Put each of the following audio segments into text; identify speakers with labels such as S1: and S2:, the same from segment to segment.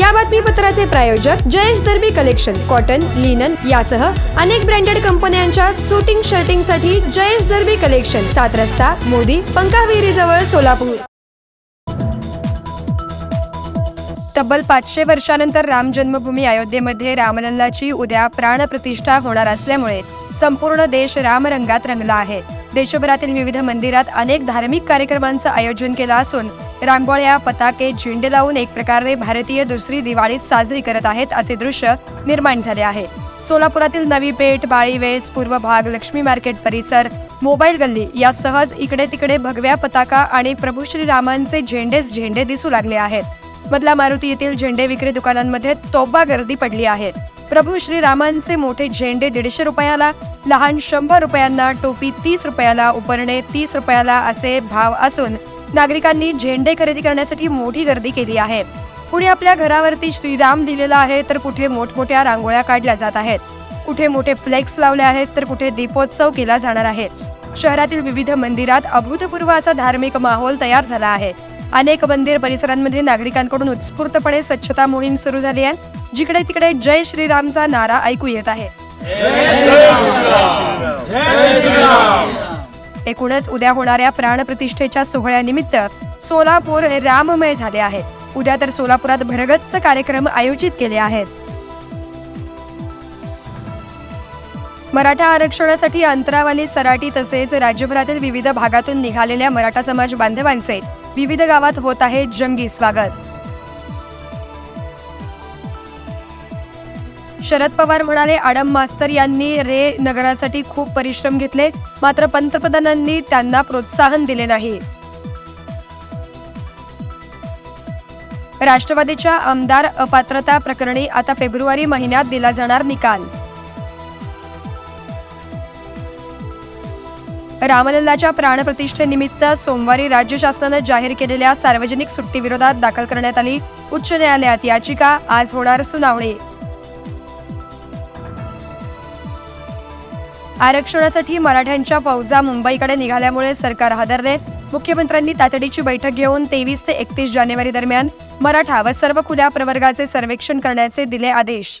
S1: या बातमीपत्राचे प्रायोजक Jayesh Darbi collection cotton linen यासह अनेक ब्रँडेड कंपन्यांच्या सुटिंग शर्टिंगसाठी जयेश दर्बी कलेक्शन सात रस्ता मोदी पंकाविहिरी जवळ सोलापूर. तब्बल पाचशे वर्षानंतर राम जन्मभूमी अयोध्येमध्ये रामलल्लाची उद्या प्राणप्रतिष्ठा होणार असल्यामुळे संपूर्ण देश रामरंगात रंगला आहे. देशभरातील विविध मंदिरात अनेक धार्मिक कार्यक्रमांचं आयोजन केलं असून रांगोळ्या पताके झेंडे लावून एक प्रकारे भारतीय दुसरी दिवाळीत साजरी करत आहेत असे दृश्य निर्माण झाले आहे. सोलापुरातील नवी पेठ बाळीवेस पूर्व भाग लक्ष्मी मार्केट परिसर मोबाईल गल्ली या सहज इकडे तिकडे भगव्या पताका आणि प्रभू श्रीरामांचे झेंडेच झेंडे दिसू लागले आहेत. मधला मारुती येथील झेंडे विक्री दुकानांमध्ये तोबा गर्दी पडली आहे. प्रभू श्रीरामांचे मोठे झेंडे दीडशे रुपयाला लहान शंभर रुपयांना टोपी तीस रुपयाला उपरणे तीस रुपयाला असे भाव असून नागरिकांनी झेंडे खरेदी करण्यासाठी मोठी गर्दी केली आहे. कुणी आपल्या घरावरती श्रीराम दिलेला आहे तर कुठे मोठमोठ्या रांगोळ्या काढल्या जात आहेत. कुठे मोठे फ्लेक्स लावले आहेत तर कुठे दीपोत्सव केला जाणार आहे. शहरातील विविध मंदिरात अभूतपूर्व असा धार्मिक माहोल तयार झाला आहे. अनेक मंदिर परिसरांमध्ये नागरिकांकडून उत्स्फूर्तपणे स्वच्छता मोहीम सुरू झाली आहे. जिकडे तिकडे जय श्रीरामचा नारा ऐकू येत आहे. एकूणच उद्या होणाऱ्या प्राणप्रतिष्ठेच्या सोहळ्यानिमित्त सोलापूर राममय झाले आहे. उद्या तर सोलापुरात भरगच्च कार्यक्रम आयोजित केले आहेत. मराठा आरक्षणासाठी अंतरावाली सराटी तसेच राज्यभरातील विविध भागातून निघालेल्या मराठा समाज बांधवांचे विविध गावात होत आहे जंगी स्वागत. शरद पवार म्हणाले आडम मास्तर यांनी रे नगरासाठी खूप परिश्रम घेतले मात्र पंतप्रधानांनी त्यांना प्रोत्साहन दिले नाही. राष्ट्रवादीच्या आमदार अपात्रता प्रकरणी आता फेब्रुवारी महिन्यात दिला जाणार निकाल. रामलल्लाच्या प्राणप्रतिष्ठेनिमित्त सोमवारी राज्य शासनानं जाहीर केलेल्या सार्वजनिक सुट्टीविरोधात दाखल करण्यात आली उच्च न्यायालयात याचिका आज होणार सुनावणी. आरक्षणासाठी मराठ्यांच्या फौजा मुंबईकडे निघाल्यामुळे सरकार हादरले. मुख्यमंत्र्यांनी तातडीची बैठक घेऊन तेवीस ते एकतीस जानेवारी दरम्यान मराठा व सर्व खुल्या प्रवर्गाचे सर्वेक्षण करण्याचे दिले आदेश.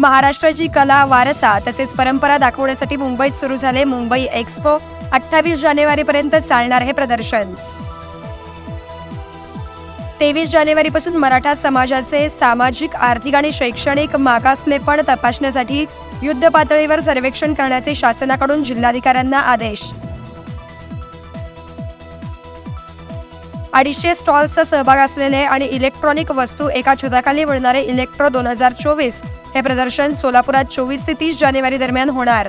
S1: महाराष्ट्राची कला वारसा तसेच परंपरा दाखवण्यासाठी मुंबईत सुरू झाले मुंबई एक्स्पो. अठ्ठावीस जानेवारीपर्यंत चालणार हे प्रदर्शन. तेवीस जानेवारीपासून मराठा समाजाचे सामाजिक आर्थिक आणि शैक्षणिक मागासलेपण तपासण्यासाठी युद्ध पातळीवर सर्वेक्षण करण्याचे शासनाकडून जिल्हाधिकाऱ्यांना आदेश. अडीचशे स्टॉल्सचा सहभाग असलेले आणि इलेक्ट्रॉनिक वस्तू एका छताखाली मिळणारे इलेक्ट्रो दोन हजार चोवीस हे प्रदर्शन सोलापुरात चोवीस ते तीस जानेवारी दरम्यान होणार.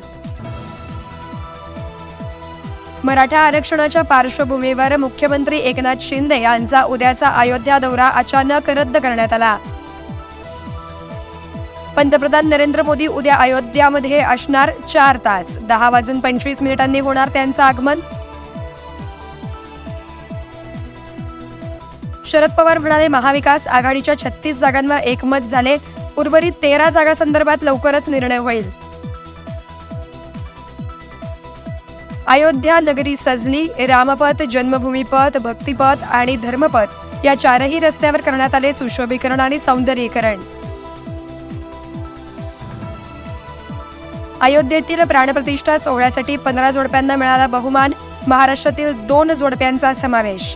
S1: मराठा आरक्षणाच्या पार्श्वभूमीवर मुख्यमंत्री एकनाथ शिंदे यांचा उद्याचा अयोध्या दौरा अचानक रद्द करण्यात आला. पंतप्रधान नरेंद्र मोदी उद्या अयोध्यामध्ये असणार चार तास. दहा वाजून पंचवीस मिनिटांनी होणार त्यांचं आगमन. शरद पवार म्हणाले महाविकास आघाडीच्या छत्तीस जागांवर एकमत झाले. उर्वरित तेरा जागासंदर्भात लवकरच निर्णय होईल. अयोध्या नगरी सजली रामपथ जन्मभूमीपथ भक्तिपथ आणि धर्मपथ या चारही रस्त्यावर करण्यात आले सुशोभीकरण आणि सौंदर्यीकरण. अयोध्येतील प्राणप्रतिष्ठा सोहळ्यासाठी पंधरा जोडप्यांना मिळाला बहुमान. महाराष्ट्रातील दोन जोडप्यांचा समावेश.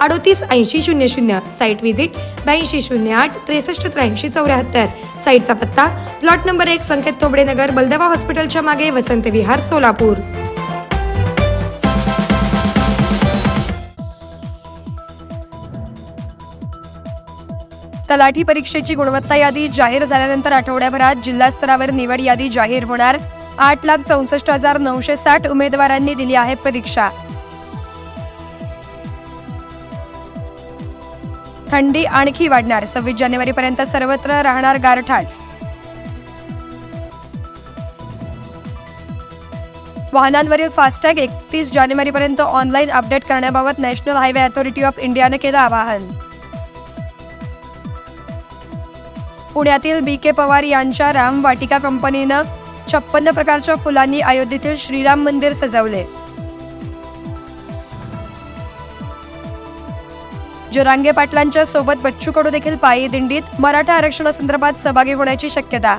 S2: अडोतीस ऐंशी शून्य शून्य साईट व्हिजिट ब्याऐंशी शून्य आठ त्रेसष्ट त्र्याऐंशी चौऱ्याहत्तर. साईटचा पत्ता प्लॉट नंबर एक संकेत तोबडे नगर बलदवा हॉस्पिटलच्या मागे वसंत विहार सोलापूर.
S1: तलाठी परीक्षेची गुणवत्ता यादी जाहीर झाल्यानंतर आठवड्याभरात जिल्हास्तरावर निवड यादी जाहीर होणार. आठ लाख चौसष्ट हजार नऊशे साठ उमेदवारांनी दिली आहे परीक्षा. थंडी आणखी वाढणार. सव्वीस जानेवारीपर्यंत सर्वत्र राहणार गारठाच. वाहनांवरील फास्टॅग एकतीस जानेवारीपर्यंत ऑनलाईन अपडेट करण्याबाबत नॅशनल हायवे अथॉरिटी ऑफ इंडियानं केलं आवाहन. पुण्यातील बी के पवार यांच्या राम वाटिका कंपनीनं छप्पन्न प्रकारच्या फुलांनी अयोध्येतील श्रीराम मंदिर सजवले. जोरांगे पाटलांच्या सोबत बच्चू कडू देखील पायी दिंडीत मराठा आरक्षणासंदर्भात सहभागी होण्याची शक्यता.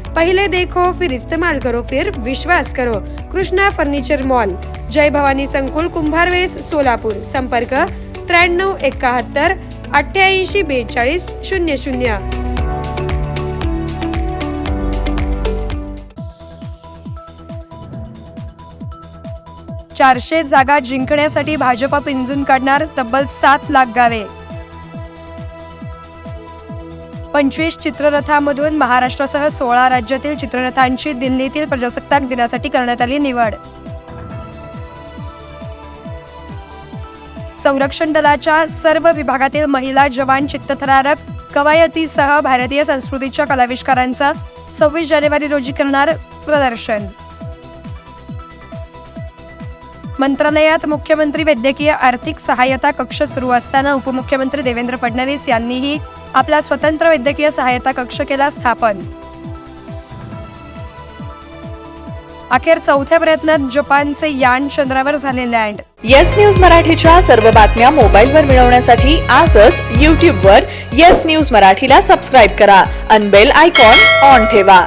S2: पहिले देखो फिर इस्तेमाल करो फिर विश्वास करो। कृष्णा फर्निचर मॉल जय भवानी संकुल कुंभारवेस सोलापूर। संपर्क त्र्याण्णव एकाहत्तर अठ्ठ्याऐंशी बेचाळीस शून्य शून्य.
S1: चारशे जागा जिंकण्यासाठी भाजपा पिंजून काढणार तब्बल सात लाख गावे. पंचवीस चित्ररथामधून महाराष्ट्रासह सोळा राज्यातील चित्ररथांची दिल्लीतील प्रजासत्ताक दिनासाठी करण्यात आली निवड. संरक्षण दलाच्या सर्व विभागातील महिला जवान चित्तथरारक कवायतीसह भारतीय संस्कृतीच्या कलाविष्कारांचं सव्वीस जानेवारी रोजी करणार प्रदर्शन. मंत्रालयात मुख्यमंत्री वैद्यकीय आर्थिक सहाय्यता कक्ष सुरू असताना उपमुख्यमंत्री देवेंद्र फडणवीस यांनीही आपला स्वतंत्र वैद्यकीय सहायता कक्ष केला स्थापन. अखेर चौथ्या प्रयत्नात जपानचे यान चंद्रावर झाले लँड.
S3: येस न्यूज मराठीच्या सर्व बातम्या मोबाईलवर मिळवण्यासाठी आजच यूट्यूबवर येस न्यूज मराठीला सबस्क्राईब करा. अनबेल आयकॉन ऑन ठेवा.